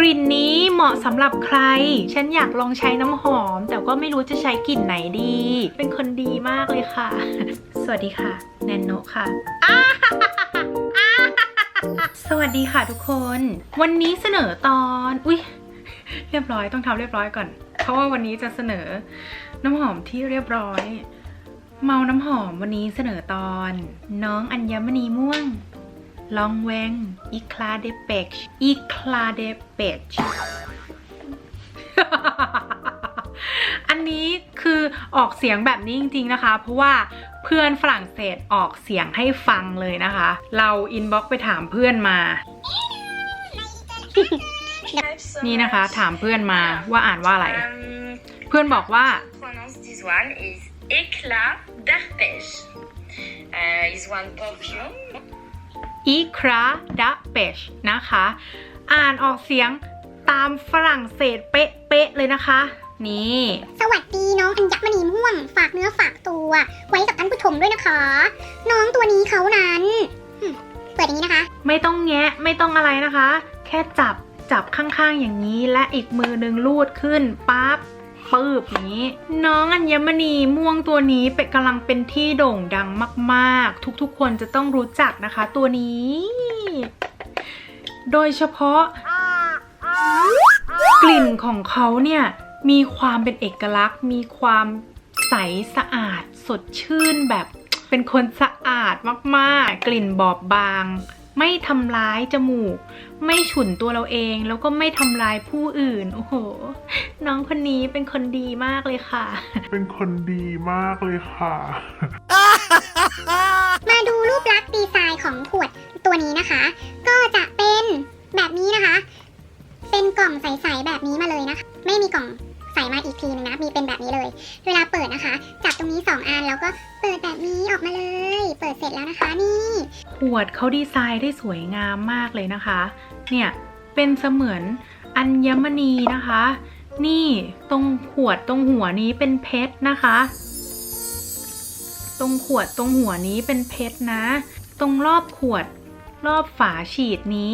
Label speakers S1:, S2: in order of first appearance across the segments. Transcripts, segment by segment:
S1: กลิ่นนี้เหมาะสำหรับใคร ฉันอยากลองใช้น้ำหอม แต่ก็ไม่รู้จะใช้กลิ่นไหนดี เป็นคนดีมากเลยค่ะ สวัสดีค่ะ แนนโนค่ะสวัสดีค่ะทุกคน วันนี้เสนอตอน อุ้ยเรียบร้อยต้องทำเรียบร้อยก่อน เพราะว่าวันนี้จะเสนอน้ำหอมที่เรียบร้อย เมาน้ำหอมวันนี้เสนอตอน น้องอัญมณีม่วง ลองแวงอีคลาเดเปกอีคลาเดเปกอันนี้คือออกเสียงแบบนี้จริงๆนะคะ เพราะว่าเพื่อนฝรั่งเศสออกเสียงให้ฟังเลยนะคะ เราอินบ็อกไปถามเพื่อนมา นี่นะคะ ถามเพื่อนมาว่าอ่านว่าอะไร เพื่อนบอกว่า
S2: is éclat d'arpège. Uh, is one perfume.
S1: อีคราดะเปชนะคะ อ่านออกเสียงตามฝรั่งเศสเป๊ะๆเลยนะคะ นี่
S3: สวัสดีน้องอัญมณีม่วง ฝากเนื้อฝากตัว ไว้กับท่านผู้ชมด้วยนะคะ น้องตัวนี้เขานั้นหึเปิดอย่างนี้นะคะ
S1: ไม่ต้องแงะไม่ต้องอะไรนะคะ แค่จับจับข้างๆอย่างนี้และอีกมือหนึ่งลูดขึ้นปั๊บ ปืบองนี้ น้องอัญมณีม่วงตัวนี้เป็นกำลังเป็นที่โด่งดังมาก ๆ ทุกๆ คนจะต้องรู้จักนะคะตัวนี้ โดยเฉพาะ กลิ่นของเขาเนี่ย มีความเป็นเอกลักษณ์ มีความใสสะอาดสดชื่นแบบเป็นคนสะอาดมาก ๆ กลิ่นบอบบาง ไม่ทำร้ายจมูก ไม่ฉุนตัวเราเอง แล้วก็ไม่ทำร้ายผู้อื่น โอ้โห น้องคนนี้เป็นคนดีมากเลยค่ะ
S4: เป็นคนดีมากเลยค่ะ
S3: มาดูรูปลักษณ์ดีไซน์ของขวดตัวนี้นะคะ ก็จะเป็นแบบนี้นะคะ เป็นกล่องใสๆแบบนี้มาเลยนะคะ ไม่มีกล่องใสมาอีกทีนึงนะ มีเป็นแบบนี้เลย เวลาเปิดนะคะ จับตรงนี้สองอันแล้วก็เปิดแบบนี้ออกมาเลย เปิดเสร็จแล้วนะคะนี่
S1: ขวดเขาดีไซน์ได้สวยงามมากเลยนะคะ เนี่ยเป็นเสมือนอัญมณีนะคะ นี่ตรงขวดตรงหัวนี้เป็นเพชรนะคะ ตรงขวดตรงหัวนี้เป็นเพชรนะ ตรงรอบขวดรอบฝาฉีดนี้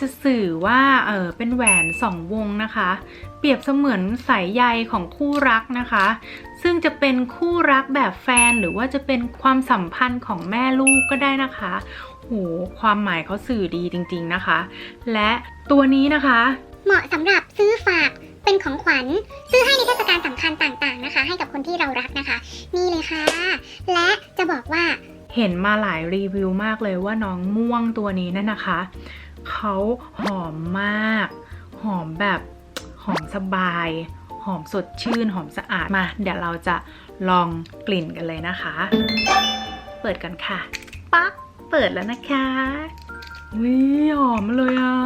S1: จะสื่อว่าเออเป็นแหวนสองวงนะคะ เปรียบเสมือนสายใยของคู่รักนะคะ ซึ่งจะเป็นคู่รักแบบแฟนหรือว่าจะเป็นความสัมพันธ์ของแม่ลูกก็ได้นะคะโหความหมายเขาสื่อดีจริงๆนะคะ และตัวนี้นะคะ
S3: เหมาะสำหรับซื้อฝากเป็นของขวัญ ซื้อให้ในเทศกาลสำคัญต่างๆนะคะ ให้กับคนที่เรารักนะคะ นี่เลยค่ะ และจะบอกว่า
S1: เห็นมาหลายรีวิวมากเลยว่าน้องม่วงตัวนี้นั่นนะคะ เขาหอมมาก หอมแบบหอมสบาย หอมสดชื่น หอมสะอาดมา เดี๋ยวเราจะลองกลิ่นกันเลยนะคะ เปิดกันค่ะ ปั๊กเปิดแล้วนะคะวิหอมเลยอะ่ะ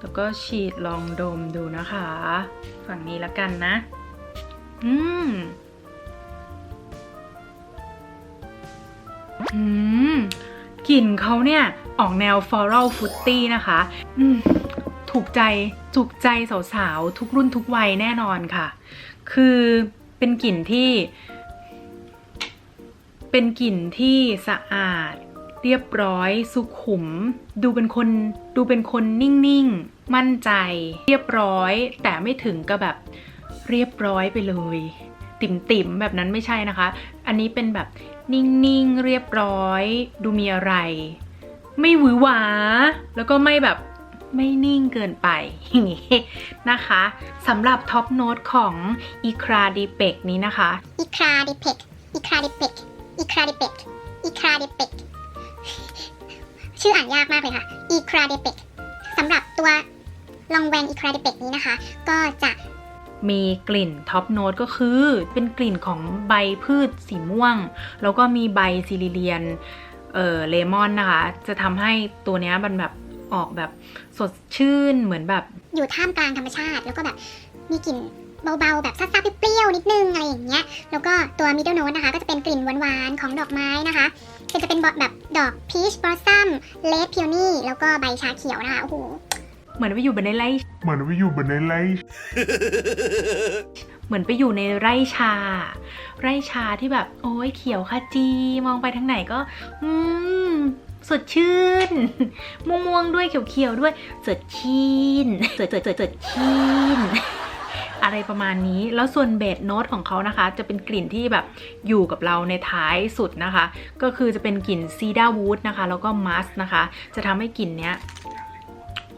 S1: แล้วก็ฉีดลองดมดูนะคะ ฝั่งนี้แล้วกันนะ อืมอืมกลิ่นเขาเนี่ย ออกแนว floral fruity นะคะอืมถูกใจถูกใจสาวๆ ทุกรุ่นทุกวัยแน่นอนค่ะ คือเป็นกลิ่นที่ เป็นกลิ่นที่สะอาด เรียบร้อย สุขุม ดูเป็นคนดูเป็นคนนิ่งๆ มั่นใจ เรียบร้อย แต่ไม่ถึงกับแบบเรียบร้อยไปเลย ติ่มๆ แบบนั้นไม่ใช่นะคะ อันนี้เป็นแบบนิ่งๆ เรียบร้อย ดูมีอะไร ไม่หวือหวา แล้วก็ไม่แบบไม่นิ่งเกินไปอย่างงี้นะคะสำหรับท็อปโน้ตของอีคราดีเปกนี้นะคะ
S3: อีคราดิเพกอีคราดิเพกอีคราดิเพกอีคราดิเพกชื่ออ่านยากมากเลยค่ะอีคราดิเพกสำหรับตัวลองแวงอีคราดิเพกนี้นะคะ ก็จะ
S1: มีกลิ่นท็อปโน้ตก็คือ เป็นกลิ่นของใบพืชสีม่วง แล้วก็มีใบซิลิเลียน เอ่อเลมอนนะคะ จะทำให้ตัวเนี้ยมันแบบออกแบบสดชื่นเหมือนแบบ
S3: อยู่ท่ามกลางธรรมชาติ แล้วก็แบบมีกลิ่นเบาๆ แบบซ่าๆเปรี้ยวๆนิดนึงอะไรอย่างเงี้ย แล้วก็ตัวมิดเดิลโน e นะคะ ก็จะเป็นกลิ่นหวานๆ ของดอกไม้นะคะก็จะเป็นแบบดอกพีชบลอสซัมเลดพิวนี่แล้วก็ใบชาเขียวนะคะ โอ้โห
S1: เหมือนไปอยู่บนในไร่
S4: เหมือนไปอยู่บนในไร่
S1: เหมือนไปอยู่ในไร่ชา ไร่ชาที่แบบ โอ้ยเขียวขจีมองไปทางไหนก็ อืมสดชื่น ม่วงๆด้วยเขียวๆด้วยสดชื่นสดสดสดสดชื่นอะไรประมาณนี้ แล้วส่วนเบสโน้ตของเขานะคะ จะเป็นกลิ่นที่แบบอยู่กับเราในท้ายสุดนะคะ ก็คือจะเป็นกลิ่นซีดาวูดนะคะ แล้วก็มัสนะคะ จะทำให้กลิ่นเนี้ย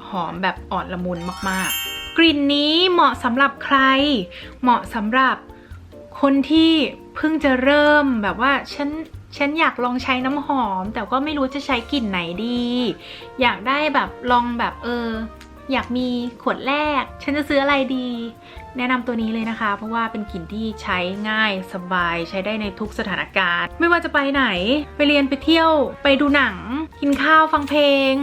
S1: หอมแบบอ่อนละมุนมากๆ กลิ่นนี้เหมาะสำหรับใคร เหมาะสำหรับคนที่เพิ่งจะเริ่มแบบว่าฉันฉันอยากลองใช้น้ำหอม แต่ก็ไม่รู้จะใช้กลิ่นไหนดี อยากได้แบบลองแบบเออ อยากมีขวดแรก ฉันจะซื้ออะไรดี แนะนำตัวนี้เลยนะคะ เพราะว่าเป็นกลิ่นที่ใช้ง่ายสบายใช้ได้ในทุกสถานการณ์ ไม่ว่าจะไปไหน ไปเรียนไปเที่ยว ไปดูหนัง กินข้าวฟังเพลง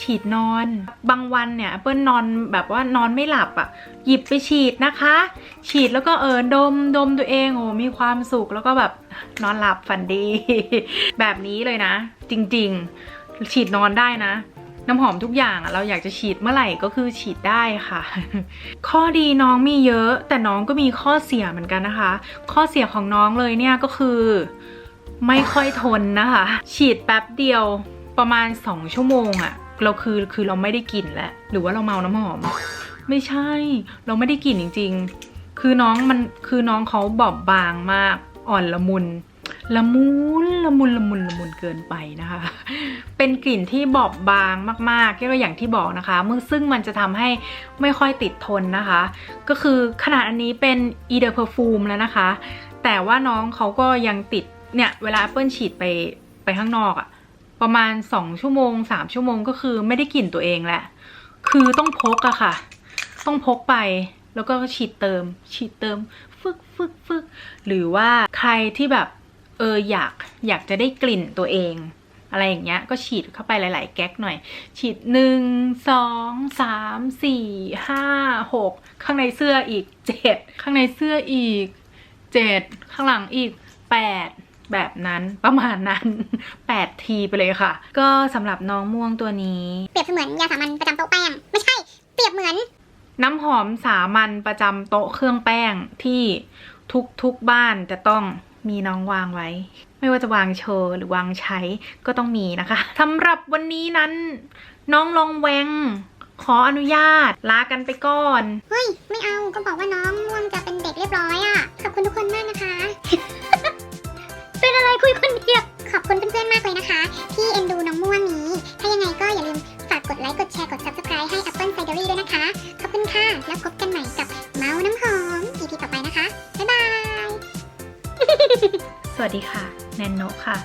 S1: ฉีดนอน บางวันเนี่ยเปิ้ลนอนแบบว่านอนไม่หลับอะ่ะ หยิบไปฉีดนะคะ ฉีดแล้วก็เออดมดมตัวเองโอ้มีความสุขแล้วก็แบบนอนหลับฝันดี แบบนี้เลยนะ จริง ๆ ฉีดนอนได้นะ น้ำหอมทุกอย่างเราอยากจะฉีดเมื่อไหร่ก็คือฉีดได้ค่ะ ข้อดีน้องมีเยอะ แต่น้องก็มีข้อเสียเหมือนกันนะคะ ข้อเสียของน้องเลยเนี่ยก็คือ ไม่ค่อยทนนะคะ ฉีดแป๊บเดียวประมาณ 2 ชั่วโมงอะเราคือคือเราไม่ได้กลิ่นแล้วหรือว่าเราเมาน้ำหอม ไม่ใช่ เราไม่ได้กลิ่นจริง ๆ คือน้องมันคือน้องเขาบอบบางมากอ่อนละมุน ละมุนละมุนละมุนละมุนเกินไปนะคะ เป็นกลิ่นที่บอบบางมากๆก็อย่างที่บอกนะคะมึงซึ่งมันจะทำให้ไม่ค่อยติดทนนะคะ ก็คือขนาดอันนี้เป็น e d e r perfume แล้วนะคะ แต่ว่าน้องเขาก็ยังติดเนี่ย เวลา Apple ฉีดไปไปข้างนอกอะประมาณ 2 ชั่วโมง 3 ชั่วโมงก็คือไม่ได้กลิ่นตัวเองแหละ คือต้องพกอะค่ะ ต้องพกไปแล้วก็ฉีดเติม ฉีดเติม ฟึกฟึกฟึกหรือว่าใครที่แบบ เอออยากอยากจะได้กลิ่นตัวเอง อะไรอย่างเงี้ย ก็ฉีดเข้าไปหลาย ๆ แก๊กหน่อย ฉีดหนึ่งสองสามสี่ห้าหกข้างในเสื้ออีกเจ็ดข้างในเสื้ออีกเจ็ดข้างหลังอีกแปดแบบนั้นประมาณนั้นแปดทีไปเลยค่ะ ก็สำหรับน้องม่วงตัวนี้
S3: เปรียบเสมือนยาสามัญประจำโต๊ะแป้ง ไม่ใช่ เปรียบเหมือน
S1: น้ำหอมสามัญประจำโต๊ะเครื่องแป้งที่ทุกทุกบ้านจะต้อง มีน้องวางไว้ ไม่ว่าจะวางโชว์หรือวางใช้ก็ต้องมีนะคะสำหรับวันนี้นั้น น้องลองแวง ขออนุญาต ลากันไปก่อน
S3: เฮ้ย ไม่เอาก็บอกว่าน้องม่วงจะเป็นเด็กเรียบร้อยอะ่ะ ขอบคุณทุกคนมากนะคะ เป็นอะไรคุยคนเดียวขอบคุณเพื่อนๆมากเลยนะคะ ที่เอ็นดูน้องม่วงนี้ ถ้ายังไงก็อย่าลืมฝากกดไลค์กดแชร์กด subscribe ให้ Apple Cidery ด้วยนะคะ ขอบคุณค่ะ แล้วพบกันใหม่กับ
S1: วัสดีค่ะ แนนโนค่ะ